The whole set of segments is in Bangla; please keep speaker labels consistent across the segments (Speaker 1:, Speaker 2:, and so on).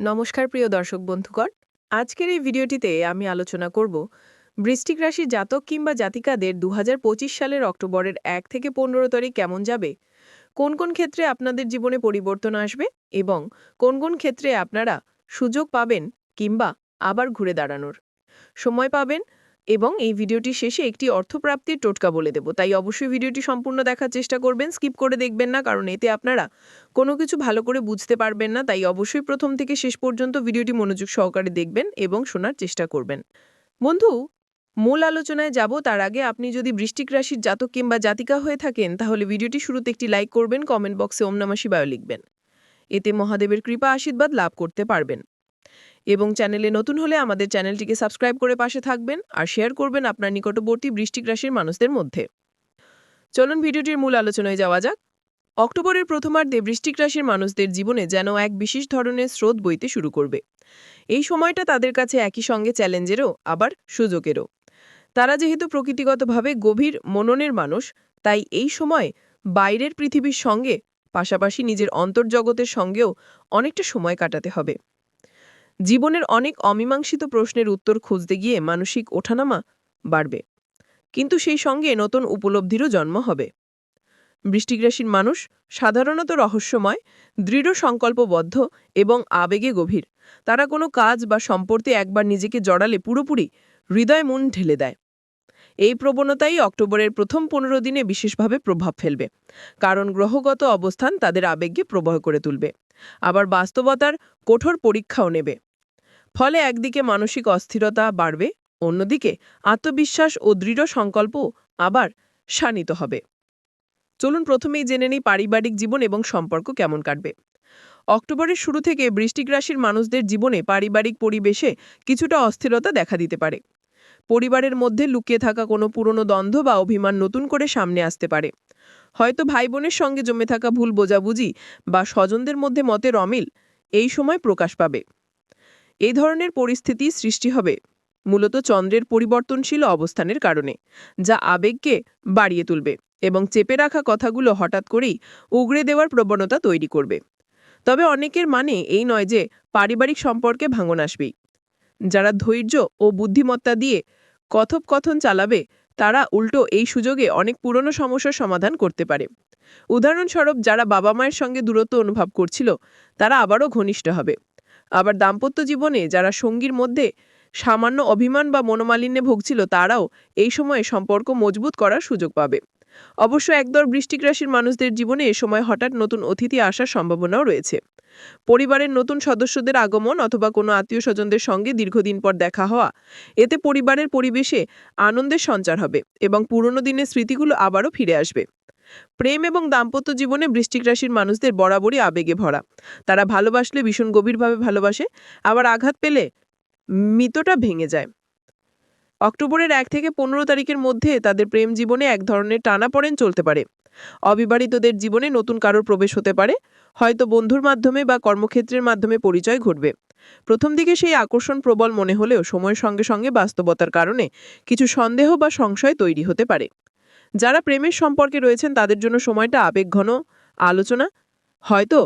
Speaker 1: নমস্কার প্রিয় দর্শক বন্ধুগণ। আজকের এই ভিডিওটিতে আমি আলোচনা করব বৃষ্টিক রাশি জাতক কিংবা জাতিকাদের দু হাজার পঁচিশ সালের অক্টোবরের এক থেকে পনেরো তারিখ কেমন যাবে, কোন কোন ক্ষেত্রে আপনাদের জীবনে পরিবর্তন আসবে এবং কোন কোন ক্ষেত্রে আপনারা সুযোগ পাবেন কিংবা আবার ঘুরে দাঁড়ানোর। সময় পাবেন এবং এই ভিডিওটি শেষে একটি অর্থপ্রাপ্তির টোটকা বলে দেব। তাই অবশ্যই ভিডিওটি সম্পূর্ণ দেখার চেষ্টা করবেন, স্কিপ করে দেখবেন না, কারণ এতে আপনারা কোনো কিছু ভালো করে বুঝতে পারবেন না। তাই অবশ্যই প্রথম থেকে শেষ পর্যন্ত ভিডিওটি মনোযোগ সহকারে দেখবেন এবং শোনার চেষ্টা করবেন। বন্ধু, মূল আলোচনায় যাব, তার আগে আপনি যদি বৃষ্টিক রাশির জাতক কিংবা জাতিকা হয়ে থাকেন, তাহলে ভিডিওটি শুরুতে একটি লাইক করবেন, কমেন্ট বক্সে ওম নমঃ লিখবেন। এতে মহাদেবের কৃপা, আশীর্বাদ লাভ করতে পারবেন। এবং চ্যানেলে নতুন হলে আমাদের চ্যানেলটিকে সাবস্ক্রাইব করে পাশে থাকবেন আর শেয়ার করবেন আপনার নিকটবর্তী বৃষ্টিক রাশির মানুষদের মধ্যে। চলুন ভিডিওটির মূল আলোচনায় যাওয়া যাক। অক্টোবরের প্রথমার্ধে বৃষ্টিক রাশির মানুষদের জীবনে যেন এক বিশেষ ধরনের স্রোত বইতে শুরু করবে। এই সময়টা তাদের কাছে একই সঙ্গে চ্যালেঞ্জেরও, আবার সুযোগেরও। তারা যেহেতু প্রকৃতিগতভাবে গভীর মননের মানুষ, তাই এই সময় বাইরের পৃথিবীর সঙ্গে, পাশাপাশি নিজের অন্তর্জগতের সঙ্গেও অনেকটা সময় কাটাতে হবে। জীবনের অনেক অমীমাংসিত প্রশ্নের উত্তর খুঁজতে গিয়ে মানসিক ওঠানামা বাড়বে। কিন্তু সেই সঙ্গে নতুন উপলব্ধিরও জন্ম হবে। বৃষ্টিক রাশির মানুষ সাধারণত রহস্যময়, দৃঢ় সংকল্পবদ্ধ এবং আবেগে গভীর। তারা কোনো কাজ বা সম্পর্কে একবার নিজেকে জড়ালে পুরোপুরি হৃদয় মন ঢেলে দেয়। এই প্রবণতাই অক্টোবরের প্রথম পনেরো দিনে বিশেষভাবে প্রভাব ফেলবে। কারণ গ্রহগত অবস্থান তাদের আবেগকে প্রবহ করে তুলবে। আবার বাস্তবতার কঠোর পরীক্ষাও নেবে। ফলে একদিকে মানসিক অস্থিরতা বাড়বে, অন্যদিকে আত্মবিশ্বাস ও দৃঢ় সংকল্প আবার শানিত হবে। চলুন প্রথমেই জেনে নিই পারিবারিক জীবন এবং সম্পর্ক কেমন কাটবে। অক্টোবরের শুরু থেকে বৃষ্টিক রাশির মানুষদের জীবনে পারিবারিক পরিবেশে কিছুটা অস্থিরতা দেখা দিতে পারে। পরিবারের মধ্যে লুকিয়ে থাকা কোনো পুরনো দ্বন্দ্ব বা অভিমান নতুন করে সামনে আসতে পারে। হয়তো ভাই বোনের সঙ্গে জমে থাকা ভুল বোঝাবুঝি বা স্বজনদের মধ্যে মতের অমিল এই সময় প্রকাশ পাবে। এই ধরনের পরিস্থিতি সৃষ্টি হবে, মূলত চন্দ্রের পরিবর্তনশীল অবস্থানের কারণে, যা আবেগকে বাড়িয়ে তুলবে এবং চেপে রাখা কথাগুলো হঠাৎ করেই উগড়ে দেওয়ার প্রবণতা তৈরি করবে। তবে অনেকের মানে এই নয় যে পারিবারিক সম্পর্কে ভাঙন আসবেই। যারা ধৈর্য ও বুদ্ধিমত্তা দিয়ে কথোপকথন চালাবে, তারা উল্টো এই সুযোগে অনেক পুরনো সমস্যার সমাধান করতে পারে। উদাহরণস্বরূপ, যারা বাবা মায়ের সঙ্গে দূরত্ব অনুভব করছিল, তারা আবারও ঘনিষ্ঠ হবে। আবার দাম্পত্য জীবনে যারা সঙ্গীর মধ্যে সামান্য অভিমান বা মনোমালিন্যে ভুগছিল, তারাও এই সময়ে সম্পর্ক মজবুত করার সুযোগ পাবে। অবশ্য একদল বৃষ্টিক রাশির মানুষদের জীবনে এ সময় হঠাৎ নতুন অতিথি আসার সম্ভাবনাও রয়েছে। পরিবারের নতুন সদস্যদের আগমন অথবা কোনো আত্মীয় স্বজনদের সঙ্গে দীর্ঘদিন পর দেখা হওয়া, এতে পরিবারের পরিবেশে আনন্দের সঞ্চার হবে এবং পুরনো দিনের স্মৃতিগুলো আবারও ফিরে আসবে। প্রেম এবং দাম্পত্য জীবনে বৃষ্টিক রাশির মানুষদের বরাবরই আবেগে ভরা। তারা ভালোবাসলে ভীষণ গভীরভাবে ভালোবাসে, আবার আঘাত পেলে মিতটা ভেঙে যায়। অক্টোবরের এক থেকে পনেরো তারিখের মধ্যে তাদের প্রেম জীবনে এক ধরনের টানাপড়েন চলতে পারে। অবিবাহিতদের জীবনে নতুন কারোর প্রবেশ হতে পারে, হয়তো বন্ধুর মাধ্যমে বা কর্মক্ষেত্রের মাধ্যমে পরিচয় ঘটবে। প্রথম দিকে সেই আকর্ষণ প্রবল মনে হলেও সময়ের সঙ্গে সঙ্গে বাস্তবতার কারণে কিছু সন্দেহ বা সংশয় তৈরি হতে পারে। যারা প্রেমের সম্পর্কে রয়েছেন তাদের জন্য সময়টা আবেগঘন আলোচনা, হয়তো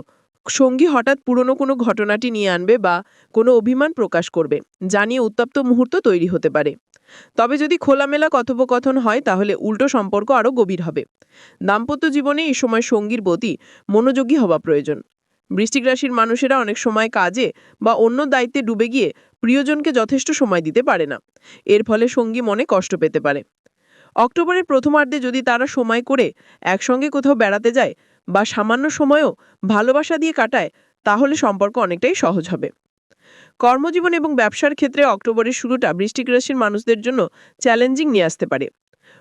Speaker 1: সঙ্গী হঠাৎ পুরনো কোনো ঘটনাটি নিয়ে আনবে বা কোনো অভিমান প্রকাশ করবে, যা নিয়ে উত্তপ্ত মুহূর্ত তৈরি হতে পারে। তবে যদি খোলামেলা কথোপকথন হয়, তাহলে উল্টো সম্পর্ক আরও গভীর হবে। দাম্পত্য জীবনে এই সময় সঙ্গীর প্রতি মনোযোগী হওয়া প্রয়োজন। বৃষ্টিক রাশির মানুষেরা অনেক সময় কাজে বা অন্য দায়িত্বে ডুবে গিয়ে প্রিয়জনকে যথেষ্ট সময় দিতে পারে না। এর ফলে সঙ্গী মনে কষ্ট পেতে পারে। অক্টোবরের প্রথমার্ধে যদি তারা সময় করে একসঙ্গে কোথাও বেড়াতে যায় বা সামান্য সময়ও ভালোবাসা দিয়ে কাটায়, তাহলে সম্পর্ক অনেকটাই সহজ হবে। কর্মজীবন এবং ব্যবসার ক্ষেত্রে অক্টোবরের শুরুটা বৃষ্টিক রাশির মানুষদের জন্য চ্যালেঞ্জিং নিয়ে আসতে পারে।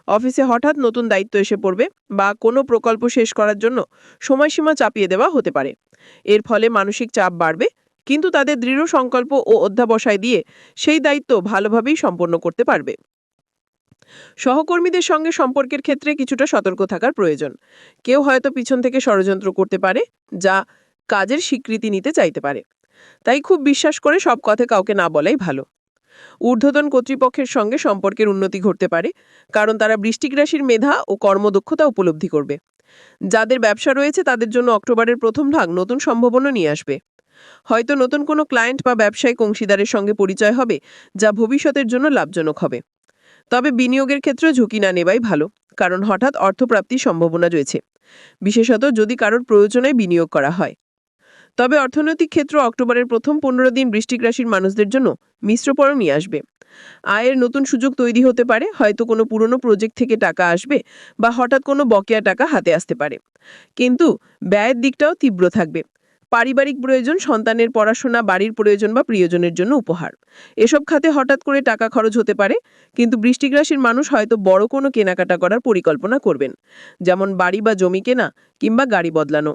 Speaker 1: অফিসে হঠাৎ নতুন দায়িত্ব এসে পড়বে বা কোনো প্রকল্প শেষ করার জন্য সময়সীমা চাপিয়ে দেওয়া হতে পারে। এর ফলে মানসিক চাপ বাড়বে, কিন্তু তাদের দৃঢ় সংকল্প ও অধ্যাবসায় দিয়ে সেই দায়িত্ব ভালোভাবেই সম্পন্ন করতে পারবে। সহকর্মীদের সঙ্গে সম্পর্কের ক্ষেত্রে কিছুটা সতর্ক থাকার প্রয়োজন। কেউ হয়তো পিছন থেকে ষড়যন্ত্র করতে পারে, যা কাজের স্বীকৃতি নিতে চাইতে পারে। তাই খুব বিশ্বাস করে সব কথা কাউকে না বলাই ভালো। ঊর্ধ্বতন কর্তৃপক্ষের সঙ্গে সম্পর্কের উন্নতি ঘটতে পারে, কারণ তারা বৃষ্টিক রাশির মেধা ও কর্মদক্ষতা উপলব্ধি করবে। যাদের ব্যবসা রয়েছে তাদের জন্য অক্টোবরের প্রথম ভাগ নতুন সম্ভাবনা নিয়ে আসবে। হয়তো নতুন কোনো ক্লায়েন্ট বা ব্যবসায়িক অংশীদারের সঙ্গে পরিচয় হবে, যা ভবিষ্যতের জন্য লাভজনক হবে। তবে বিনিয়োগের ক্ষেত্রে ঝুঁকি না নেওয়াই ভালো, কারণ হঠাৎ অর্থপ্রাপ্তির সম্ভাবনা রয়েছে। বিশেষত যদি কারোর প্রয়োজনে বিনিয়োগ করা হয়। তবে অর্থনৈতিক ক্ষেত্র অক্টোবরের প্রথম পনেরো দিন বৃষ্টিক রাশির মানুষদের জন্য মিশ্র পর্ব নিয়ে আসবে। আয়ের নতুন সুযোগ তৈরি হতে পারে, হয়তো কোনো পুরনো প্রজেক্ট থেকে টাকা আসবে বা হঠাৎ কোনো বকেয়া টাকা হাতে আসতে পারে। কিন্তু ব্যয়ের দিকটাও তীব্র থাকবে। পারিবারিক প্রয়োজন, সন্তানের পড়াশোনা, বাড়ির প্রয়োজন বা প্রিয়জনের জন্য উপহার। এসব খাতে হঠাৎ করে টাকা খরচ হতে পারে, কিন্তু বৃষ্টিক রাশির মানুষ হয়তো বড় কোনো কেনাকাটা করার পরিকল্পনা করবেন। যেমন বাড়ি বা জমি কেনা কিংবা গাড়ি বদলানো।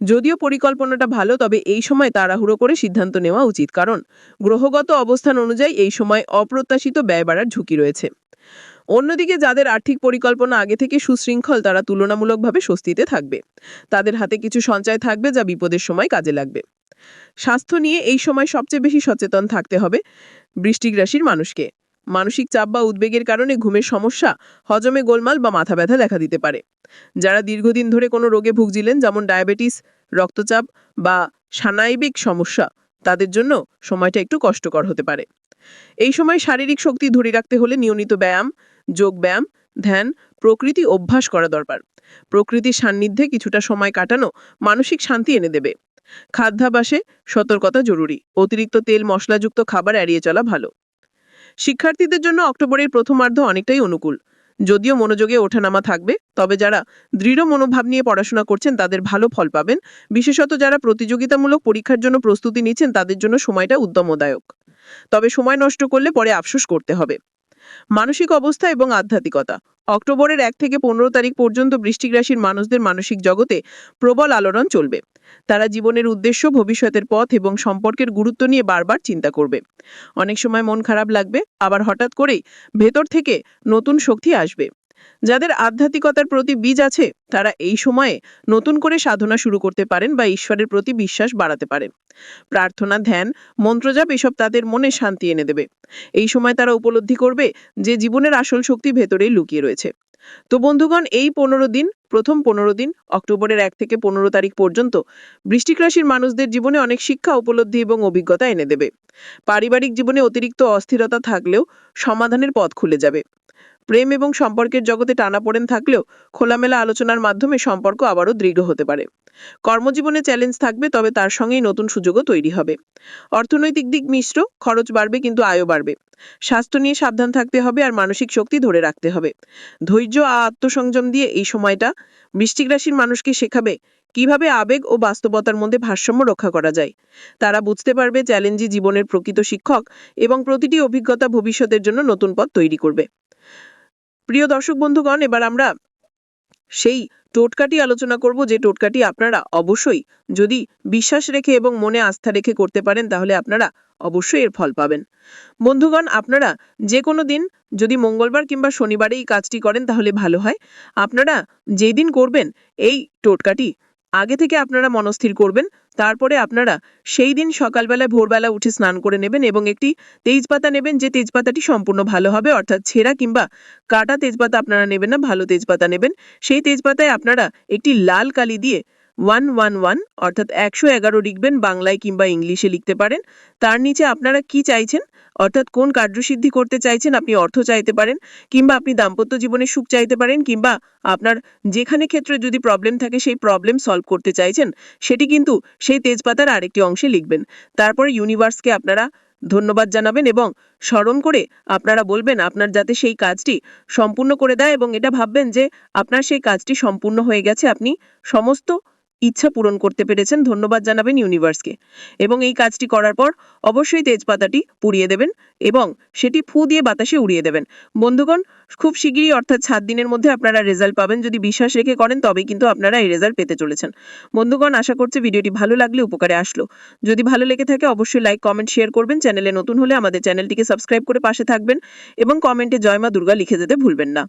Speaker 1: যদিও পরিকল্পনাটা ভালো, তবে এই সময় তাড়াহুড়ো করে সিদ্ধান্ত নেওয়া উচিত। কারণ গ্রহগত অবস্থান অনুযায়ী এই সময় অপ্রত্যাশিত ব্যয় বাড়ার ঝুঁকি রয়েছে। অন্যদিকে যাদের আর্থিক পরিকল্পনা আগে থেকে সুশৃঙ্খল, তারা তুলনামূলকভাবে স্বস্তিতে থাকবে। তাদের হাতে কিছু সঞ্চয় থাকবে যা বিপদের সময় কাজে লাগবে। স্বাস্থ্য নিয়ে এই সময় সবচেয়ে বেশি সচেতন থাকতে হবে বৃষ্টিক রাশির মানুষকে। মানসিক চাপ বা উদ্বেগের কারণে ঘুমের সমস্যা, হজমে গোলমাল বা মাথা ব্যথা দেখা দিতে পারে। যারা দীর্ঘদিন ধরে কোনো রোগে ভুগছিলেন, যেমন ডায়াবেটিস, রক্তচাপ বা সানাইবিক সমস্যা, তাদের জন্য সময়টা একটু কষ্টকর হতে পারে। এই সময় শারীরিক শক্তি ধরে রাখতে হলে নিয়মিত ব্যায়াম যোগ ব্যায়াম ধ্যান, প্রকৃতি অভ্যাস করা দরকার। প্রকৃতির সান্নিধ্যে কিছুটা সময় কাটানো মানসিক শান্তি এনে দেবে। খাদ্যাভাসে সতর্কতা জরুরি। অতিরিক্ত তেল, মশলাযুক্ত খাবার এড়িয়ে চলা ভালো। শিক্ষার্থীদের জন্য অক্টোবরের প্রথমার্ধ অনেকটাই অনুকূল। যদিও মনোযোগে ওঠানামা থাকবে, তবে যারা দৃঢ় মনোভাব নিয়ে পড়াশোনা করছেন তাদের ভালো ফল পাবেন। বিশেষত যারা প্রতিযোগিতামূলক পরীক্ষার জন্য প্রস্তুতি নিচ্ছেন তাদের জন্য সময়টা উদ্যমদায়ক। তবে সময় নষ্ট করলে পরে আফসোস করতে হবে। মানসিক অবস্থা এবং আধ্যাত্মিকতা। অক্টোবরের এক থেকে পনেরো তারিখ পর্যন্ত বৃষ্টিক রাশির মানুষদের মানসিক জগতে প্রবল আলোড়ন চলবে। তারা জীবনের উদ্দেশ্য, ভবিষ্যতের পথ এবং সম্পর্কের গুরুত্ব নিয়ে বারবার চিন্তা করবে। অনেক সময় মন খারাপ লাগবে, আবার হঠাৎ করেই ভেতর থেকে নতুন শক্তি আসবে। যাদের আধ্যাত্মিকতার প্রতি বীজ আছে, তারা এই সময়ে নতুন করে সাধনা শুরু করতে পারেন বা ঈশ্বরের প্রতি বিশ্বাস বাড়াতে পারেন। প্রার্থনা, ধ্যান, মন্ত্রজাপ এসব তাদের মনে শান্তি এনে দেবে। এই সময় তারা উপলব্ধি করবে যে জীবনের আসল শক্তি ভেতরেই লুকিয়ে রয়েছে। তো বন্ধুগণ, এই পনেরো দিন, প্রথম পনেরো দিন, অক্টোবরের এক থেকে পনেরো তারিখ পর্যন্ত বৃষ্টিক রাশির মানুষদের জীবনে অনেক শিক্ষা, উপলব্ধি এবং অভিজ্ঞতা এনে দেবে। পারিবারিক জীবনে অতিরিক্ত অস্থিরতা থাকলেও সমাধানের পথ খুলে যাবে। প্রেম এবং সম্পর্কের জগতে টানাপোড়েন থাকলেও খোলামেলা আলোচনার মাধ্যমে সম্পর্ক আবারও দৃঢ় হতে পারে। কর্মজীবনে চ্যালেঞ্জ থাকবে, তবে তার সঙ্গেই নতুন সুযোগও তৈরি হবে। অর্থনৈতিক দিক মিশ্র, খরচ বাড়বে কিন্তু আয়ও বাড়বে। স্বাস্থ্য নিয়ে সাবধান থাকতে হবে আর মানসিক শক্তি ধরে রাখতে হবে। ধৈর্য আর আত্মসংযম দিয়ে এই সময়টা বৃশ্চিক রাশির মানুষকে শেখাবে কীভাবে আবেগ ও বাস্তবতার মধ্যে ভারসাম্য রক্ষা করা যায়। তারা বুঝতে পারবে চ্যালেঞ্জই জীবনের প্রকৃত শিক্ষক এবং প্রতিটি অভিজ্ঞতা ভবিষ্যতের জন্য নতুন পথ তৈরি করবে। প্রিয় দর্শক বন্ধুগণ, এবার আমরা সেই টোটকাটি আলোচনা করব যে টোটকাটি আপনারা অবশ্যই যদি বিশ্বাস রেখে এবং মনে আস্থা রেখে করতে পারেন, তাহলে আপনারা অবশ্যই এর ফল পাবেন। বন্ধুগণ, আপনারা যে কোনো দিন যদি মঙ্গলবার কিংবা শনিবারে এই কাজটি করেন, তাহলে ভালো হয়। আপনারা যেই দিন করবেন, এই টোটকাটি আগে থেকে আপনারা মনস্থির করবেন, তারপরে আপনারা সেই দিন সকালবেলা ভোরবেলা উঠে স্নান করে নেবেন এবং একটি তেজপাতা নেবেন যে তেজপাতাটি সম্পূর্ণ ভালো হবে, অর্থাৎ ছেঁড়া কিংবা কাটা তেজপাতা আপনারা নেবেন না, ভালো তেজপাতা নেবেন। সেই তেজপাতায় আপনারা একটি লাল কালি দিয়ে ওয়ান ওয়ান ওয়ান অর্থাৎ একশো এগারো লিখবেন, বাংলায় কিংবা ইংলিশে লিখতে পারেন। তার নিচে আপনারা কি চাইছেন? অর্থাৎ কোন কার্যসিদ্ধি করতে চাইছেন আপনি অর্থ চাইতে পারেন, কিংবা আপনি দাম্পত্য জীবনে সুখ চাইতে পারেন, কিংবা আপনার যেখানে ক্ষেত্রে যদি প্রবলেম থাকে সেই প্রবলেম সলভ করতে চাইছেন, সেটি কিন্তু সেই তেজপাতার আরেকটি অংশে লিখবেন। তারপরে ইউনিভার্সকে আপনারা ধন্যবাদ জানাবেন এবং স্মরণ করে আপনারা বলবেন আপনার যাতে সেই কাজটি সম্পূর্ণ করে দেয় এবং এটা ভাববেন যে আপনার সেই কাজটি সম্পূর্ণ হয়ে গেছে। আপনি সমস্ত ইচ্ছা পূরণ করতে পেরেছেন। ধন্যবাদ জানাবেন ইউনিভার্সকে। এবং এই কাজটি করার পর অবশ্যই তেজপাতাটি পুড়িয়ে দেবেন এবং সেটি ফু দিয়ে বাতাসে উড়িয়ে দেবেন। বন্ধুগণ, খুব শিগগিরই অর্থাৎ সাত দিনের মধ্যে আপনারা রেজাল্ট পাবেন। যদি বিশ্বাস রেখে করেন তবে কিন্তু আপনারা এই রেজাল্ট পেতে চলেছেন। বন্ধুগণ, আশা করছি ভিডিওটি ভালো লাগলে উপকারে আসলো। যদি ভালো লেগে থাকে, অবশ্যই লাইক, কমেন্ট, শেয়ার করবেন। চ্যানেলে নতুন হলে আমাদের চ্যানেলটিকে সাবস্ক্রাইব করে পাশে থাকবেন এবং কমেন্টে জয় মা দুর্গা লিখে যেতে ভুলবেন না।